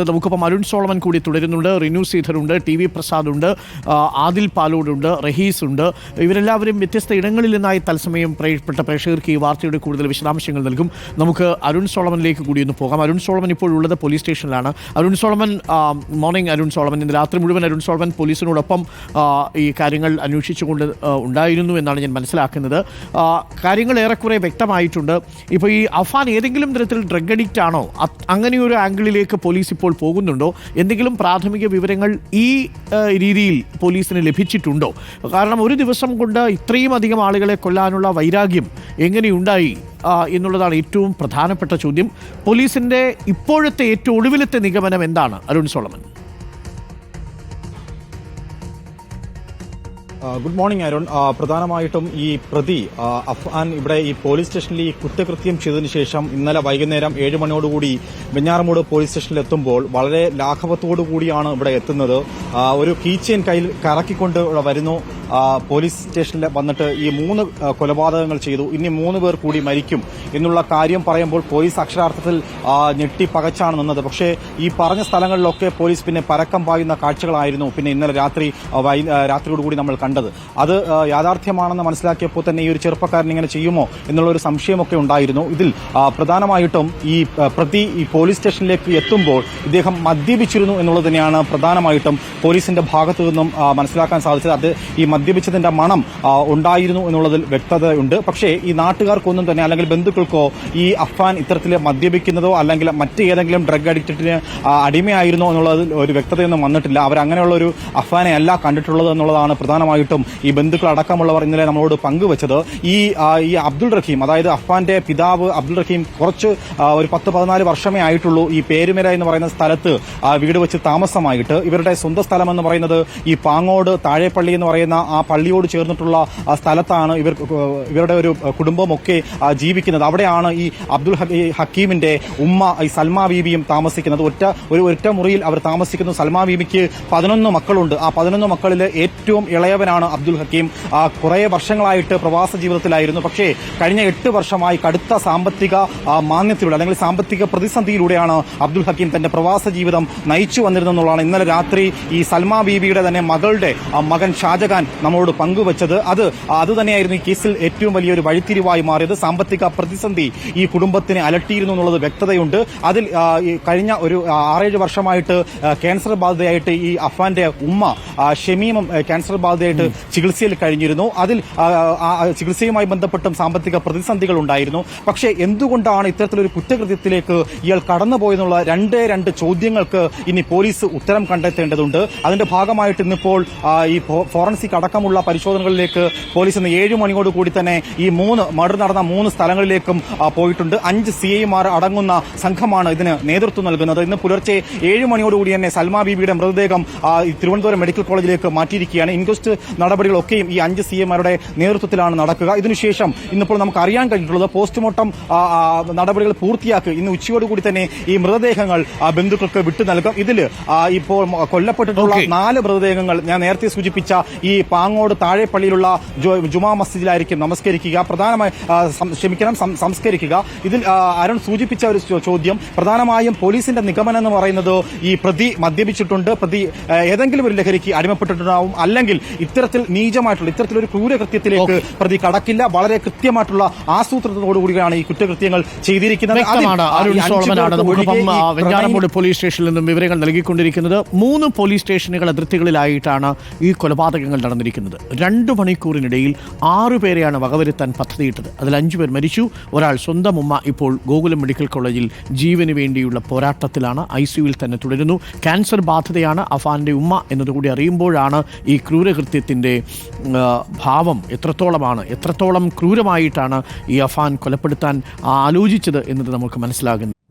നമുക്കിപ്പം അരുൺ സോളമൻ കൂടി തുടരുന്നുണ്ട് റിനു ശ്രീധരുണ്ട് ടി വി പ്രസാദ് ഉണ്ട് ആ, ആദിൽ പാലോടുണ്ട് റഹീസ് ഉണ്ട് ഇവരെല്ലാവരും വ്യത്യസ്ത ഇടങ്ങളിൽ നിന്നായി തത്സമയം പ്രിയപ്പെട്ട പ്രേക്ഷകർക്ക് ഈ വാർത്തയുടെ കൂടുതൽ വിശദാംശങ്ങൾ നൽകും. നമുക്ക് അരുൺ സോളമനിലേക്ക് കൂടി ഒന്ന് പോകാം. അരുൺ സോളമൻ ഇപ്പോഴുള്ളത് പോലീസ് സ്റ്റേഷനിലാണ്. Arun Solomon morning Arun Solomon ഇന്ന് രാത്രി മുഴുവൻ അരുൺ സോളമൻ പോലീസിനോടൊപ്പം ഈ കാര്യങ്ങൾ അന്വേഷിച്ചുകൊണ്ട് ഉണ്ടായിരുന്നു എന്നാണ് ഞാൻ മനസ്സിലാക്കുന്നത്. കാര്യങ്ങൾ ഏറെക്കുറെ വ്യക്തമായിട്ടുണ്ട്. ഇപ്പോൾ ഈ അഫാൻ ഏതെങ്കിലും തരത്തിൽ ഡ്രഗ് അഡിക്റ്റ് ആണോ അങ്ങനെ അങ്ങനെയൊരു ആംഗിളിലേക്ക് പോലീസ് ഇപ്പോൾ പോകുന്നുണ്ടോ? എന്തെങ്കിലും പ്രാഥമിക വിവരങ്ങൾ ഈ രീതിയിൽ പോലീസിന് ലഭിച്ചിട്ടുണ്ടോ? കാരണം ഒരു ദിവസം കൊണ്ട് ഇത്രയും അധികം ആളുകളെ കൊല്ലാനുള്ള വൈരാഗ്യം എങ്ങനെയുണ്ടായി എന്നുള്ളതാണ് ഏറ്റവും പ്രധാനപ്പെട്ട ചോദ്യം. പോലീസിന്റെ ഇപ്പോഴത്തെ ഏറ്റവും ഒടുവിലത്തെ നിഗമനം എന്താണ്? Arun Solomon. Good morning Arun. പ്രധാനമായിട്ടും ഈ പ്രതി അഫ്ഗാൻ ഇവിടെ ഈ പോലീസ് സ്റ്റേഷനിൽ ഈ കുറ്റകൃത്യം ചെയ്തതിനു ശേഷം ഇന്നലെ വൈകുന്നേരം ഏഴ് മണിയോടുകൂടി വെഞ്ഞാറമൂട് പോലീസ് സ്റ്റേഷനിൽ എത്തുമ്പോൾ വളരെ ലാഘവത്തോടു കൂടിയാണ് ഇവിടെ എത്തുന്നത്. ഒരു കീച്ചെയിൻ കയ്യിൽ കറക്കിക്കൊണ്ട് ഇവിടെ വരുന്നു. പോലീസ് സ്റ്റേഷനിൽ വന്നിട്ട് ഈ മൂന്ന് കൊലപാതകങ്ങൾ ചെയ്തു. ഇനി മൂന്ന് പേർ കൂടി മരിക്കും എന്നുള്ള കാര്യം പറയുമ്പോൾ പോലീസ് അക്ഷരാർത്ഥത്തിൽ ഞെട്ടി പകച്ചാണ് നിന്നത്. പക്ഷേ ഈ പറഞ്ഞ സ്ഥലങ്ങളിലൊക്കെ പോലീസ് പിന്നെ പരക്കം പായുന്ന കാഴ്ചകളായിരുന്നു പിന്നെ ഇന്നലെ രാത്രി രാത്രിയോടുകൂടി നമ്മൾ കണ്ടത്. അത് യാഥാർത്ഥ്യമാണെന്ന് മനസ്സിലാക്കിയപ്പോൾ തന്നെ ഈ ഒരു ചെറുപ്പക്കാരൻ ഇങ്ങനെ ചെയ്യുമോ എന്നുള്ള ഒരു സംശയമൊക്കെ ഉണ്ടായിരുന്നു. ഇതിൽ പ്രധാനമായിട്ടും ഈ പ്രതി ഈ പോലീസ് സ്റ്റേഷനിലേക്ക് എത്തുമ്പോൾ ഇദ്ദേഹം മദ്യപിച്ചിരുന്നു എന്നുള്ളത് തന്നെയാണ് പ്രധാനമായിട്ടും പോലീസിന്റെ ഭാഗത്തു നിന്നും മനസ്സിലാക്കാൻ സാധിച്ചത്. അത് ഈ മദ്യപിച്ചതിന്റെ മണം ഉണ്ടായിരുന്നു എന്നുള്ളതിൽ വ്യക്തതയുണ്ട്. പക്ഷേ ഈ നാട്ടുകാർക്കൊന്നും തന്നെ അല്ലെങ്കിൽ ബന്ധുക്കൾക്കോ ഈ അഫാൻ ഇത്തരത്തിൽ മദ്യപിക്കുന്നതോ അല്ലെങ്കിൽ മറ്റേതെങ്കിലും ഡ്രഗ് അഡിക്റ്റിന് അടിമയായിരുന്നോ എന്നുള്ളതിൽ ഒരു വ്യക്തതയൊന്നും വന്നിട്ടില്ല. അവരങ്ങനെയുള്ള ഒരു അഫാനെ അല്ല കണ്ടിട്ടുള്ളത് എന്നുള്ളതാണ് പ്രധാനമായിട്ടും ഈ ബന്ധുക്കൾ അടക്കമുള്ളവർ ഇന്നലെ നമ്മളോട് പങ്കുവച്ചത്. ഈ ഈ അബ്ദുൾ റഹീം അതായത് അഫാന്റെ പിതാവ് അബ്ദുൾ റഹീം കുറച്ച് ഒരു പത്ത് പതിനാല് വർഷമേ ആയിട്ടുള്ളൂ ഈ പേരുമേര എന്ന് പറയുന്ന സ്ഥലത്ത് വീട് വെച്ച് താമസമായിട്ട്. ഇവരുടെ സ്വന്തം സ്ഥലം എന്ന് പറയുന്നത് ഈ പാങ്ങോട് താഴെപ്പള്ളി എന്ന് പറയുന്ന പള്ളിയോട് ചേർന്നിട്ടുള്ള ആ സ്ഥലത്താണ് ഇവർ ഇവരുടെ ഒരു കുടുംബമൊക്കെ ജീവിക്കുന്നത്. അവിടെയാണ് ഈ അബ്ദുൽ ഹക്കീമിന്റെ ഉമ്മ ഈ സൽമാ ബീബിയും താമസിക്കുന്നത്. ഒറ്റ ഒരു ഒറ്റ മുറിയിൽ അവർ താമസിക്കുന്നു. സൽമാ ബീബിക്ക് പതിനൊന്ന് മക്കളുണ്ട്. ആ പതിനൊന്ന് മക്കളിൽ ഏറ്റവും ഇളയവനാണ് അബ്ദുൽ ഹക്കീം. ആ, കുറേ വർഷങ്ങളായിട്ട് പ്രവാസ ജീവിതത്തിലായിരുന്നു. പക്ഷേ കഴിഞ്ഞ എട്ട് വർഷമായി കടുത്ത സാമ്പത്തിക മാന്യത്തിലൂടെ അല്ലെങ്കിൽ സാമ്പത്തിക പ്രതിസന്ധിയിലൂടെയാണ് അബ്ദുൽ ഹക്കീം തന്റെ പ്രവാസ ജീവിതം നയിച്ചു വന്നിരുന്നതെന്നുള്ളതാണ്. ഇന്നലെ രാത്രി ഈ സൽമാ ബീബിയുടെ തന്നെ മകളുടെ ആ, മകൻ ഷാജഹാൻ നമ്മളോട് പങ്കുവച്ചത്. അത് അതുതന്നെയായിരുന്നു ഈ കേസിൽ ഏറ്റവും വലിയൊരു വഴിത്തിരിവായി മാറിയത്. സാമ്പത്തിക പ്രതിസന്ധി ഈ കുടുംബത്തിനെ അലട്ടിയിരുന്നു എന്നുള്ളത് വ്യക്തതയുണ്ട്. അതിൽ കഴിഞ്ഞ ഒരു ആറേഴ് വർഷമായിട്ട് ക്യാൻസർ ബാധിതയായിട്ട് ഈ അഫാന്റെ ഉമ്മ ഷമീമും ക്യാൻസർ ബാധിതയായിട്ട് ചികിത്സയിൽ കഴിഞ്ഞിരുന്നു. അതിൽ ചികിത്സയുമായി ബന്ധപ്പെട്ടും സാമ്പത്തിക പ്രതിസന്ധികൾ ഉണ്ടായിരുന്നു. പക്ഷേ എന്തുകൊണ്ടാണ് ഇത്തരത്തിലൊരു കുറ്റകൃത്യത്തിലേക്ക് ഇയാൾ കടന്നുപോയെന്നുള്ള രണ്ടേ രണ്ട് ചോദ്യങ്ങൾക്ക് ഇനി പോലീസ് ഉത്തരം കണ്ടെത്തേണ്ടതുണ്ട്. അതിന്റെ ഭാഗമായിട്ട് ഇന്നിപ്പോൾ ഈ ഫോറൻസിക് അടക്കമുള്ള പരിശോധനകളിലേക്ക് പോലീസ് ഇന്ന് ഏഴ് മണിയോട് കൂടി തന്നെ ഈ മൂന്ന് മർഡർ നടന്ന മൂന്ന് സ്ഥലങ്ങളിലേക്കും പോയിട്ടുണ്ട്. അഞ്ച് സി ഐമാർ അടങ്ങുന്ന സംഘമാണ് ഇതിന് നേതൃത്വം നൽകുന്നത്. ഇന്ന് പുലർച്ചെ ഏഴ് മണിയോടുകൂടി തന്നെ സൽമാ ബീബിയുടെ മൃതദേഹം തിരുവനന്തപുരം മെഡിക്കൽ കോളേജിലേക്ക് മാറ്റിയിരിക്കുകയാണ്. ഇൻക്വസ്റ്റ് നടപടികളൊക്കെയും ഈ അഞ്ച് സി എമാരുടെ നേതൃത്വത്തിലാണ് നടക്കുക. ഇതിനുശേഷം ഇന്നിപ്പോൾ നമുക്ക് അറിയാൻ കഴിഞ്ഞിട്ടുള്ളത് പോസ്റ്റ്മോർട്ടം നടപടികൾ പൂർത്തിയാക്കി ഇന്ന് ഉച്ചയോടുകൂടി തന്നെ ഈ മൃതദേഹങ്ങൾ ബന്ധുക്കൾക്ക് വിട്ടു നൽകും. ഇതിൽ ഇപ്പോൾ കൊല്ലപ്പെട്ടിട്ടുള്ള നാല് മൃതദേഹങ്ങൾ ഞാൻ നേരത്തെ സൂചിപ്പിച്ച ഈ പാങ്ങോട് താഴെ പള്ളിയിലുള്ള ജുമാ മസ്ജിദിലായിരിക്കും നമസ്കരിക്കുക. പ്രധാനമായി ക്ഷമിക്കണം സംസ്കരിക്കുക. ഇതിൽ അരുൺ സൂചിപ്പിച്ച ഒരു ചോദ്യം പ്രധാനമായും പോലീസിന്റെ നിഗമനം എന്ന് പറയുന്നത് ഈ പ്രതി മദ്യപിച്ചിട്ടുണ്ട്. പ്രതി ഏതെങ്കിലും ഒരു ലഹരിക്ക് അടിമപ്പെട്ടിട്ടുണ്ടാവും. അല്ലെങ്കിൽ ഇത്തരത്തിൽ നീചമായിട്ടുള്ള ഇത്തരത്തിലൊരു ക്രൂരകൃത്യത്തിലേക്ക് പ്രതി കടക്കില്ല. വളരെ കൃത്യമായിട്ടുള്ള ആസൂത്രണത്തോടുകൂടിയാണ് ഈ കുറ്റകൃത്യങ്ങൾ ചെയ്തിരിക്കുന്നത്. പോലീസ് സ്റ്റേഷനിൽ നിന്നും വിവരങ്ങൾ നൽകിക്കൊണ്ടിരിക്കുന്നത്. മൂന്ന് പോലീസ് സ്റ്റേഷനുകൾ അതിർത്തികളിലായിട്ടാണ് ഈ കൊലപാതകങ്ങൾ നടന്നിരിക്കുന്നത് രണ്ട് മണിക്കൂറിനിടയിൽ ആറു പേരെയാണ് വകവരുത്താൻ പദ്ധതിയിട്ടത്. അതിൽ അഞ്ചു പേർ മരിച്ചു. ഒരാൾ സ്വന്തം ഉമ്മ ഇപ്പോൾ ഗോകുലം മെഡിക്കൽ കോളേജിൽ ജീവന് വേണ്ടിയുള്ള പോരാട്ടത്തിലാണ്. ഐ സിയുവിൽ തന്നെ തുടരുന്നു. ക്യാൻസർ ബാധിതയാണ് അഫാന്റെ ഉമ്മ എന്നതുകൂടി അറിയുമ്പോഴാണ് ഈ ക്രൂരകൃത്യത്തിന്റെ ഭാവം എത്രത്തോളമാണ് എത്രത്തോളം ക്രൂരമായിട്ടാണ് ഈ അഫാൻ കൊലപ്പെടുത്താൻ ആലോചിച്ചത് എന്നത് നമുക്ക് മനസ്സിലാകുന്നത്.